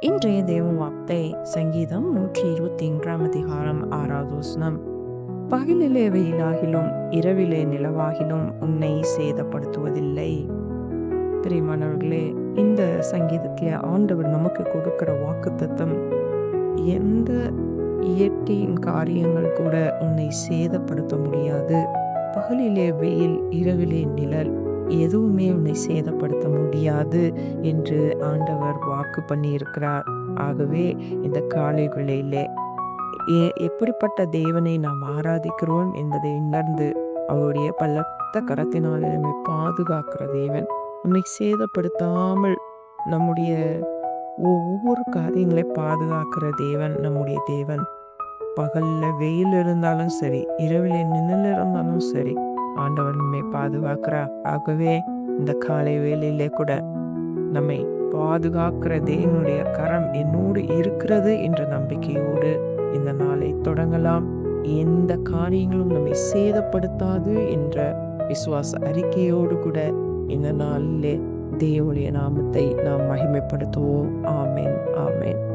இன்றைய தேவ வார்த்தை சங்கீதம் நூற்றி இருபத்தி மூன்றாம் அதிகாரம் ஆறாவது வசனம். பகலிலே வெயிலாகிலும் இரவிலே நிலவாகிலும் உன்னை சேதப்படுத்துவதில்லை. பிரியமானவர்களே இந்த சங்கீதத்திலே ஆண்டவர் நமக்கு கொடுக்கிற வாக்குத்தத்தம் எந்த இயற்கையின் காரியங்கள் கூட உன்னை சேதப்படுத்த முடியாது. பகலிலே வெயில் இரவிலே நிழல் எதுவுமே உன்னை சேதப்படுத்த முடியாது என்று ஆண்டவர் வாக்கு பண்ணியிருக்கிறார். ஆகவே இந்த காலை வேளையிலே ஏ எப்படிப்பட்ட தேவனை நாம் ஆராதிக்கிறோம் என்பதை உணர்ந்து அவருடைய பலத்த கரத்தினால் நம்மை பாதுகாக்கிற தேவன். நம்மை சேதப்படுத்தாமல் நம்முடைய ஒவ்வொரு காரியங்களை பாதுகாக்கிற தேவன் நம்முடைய தேவன். பகலில் வெயில் இருந்தாலும் சரி இரவில் நிழல் இருந்தாலும் சரி ஆண்டவர் நம்மை பாதுகாக்கிறார். ஆகவே இந்த காலை வேலையிலே கூட நம்மை பாதுகாக்கிற தேவனுடைய கரம் என்னோடு இருக்கிறது என்ற நம்பிக்கையோடு இந்த நாளை தொடங்கலாம். எந்த காரியங்களும் நம்மை சேதப்படுத்தாது என்ற விசுவாச அறிக்கையோடு கூட இந்த நாளிலே தேவனுடைய நாமத்தை நாம் மகிமைப்படுத்துவோம். ஆமேன் ஆமேன்.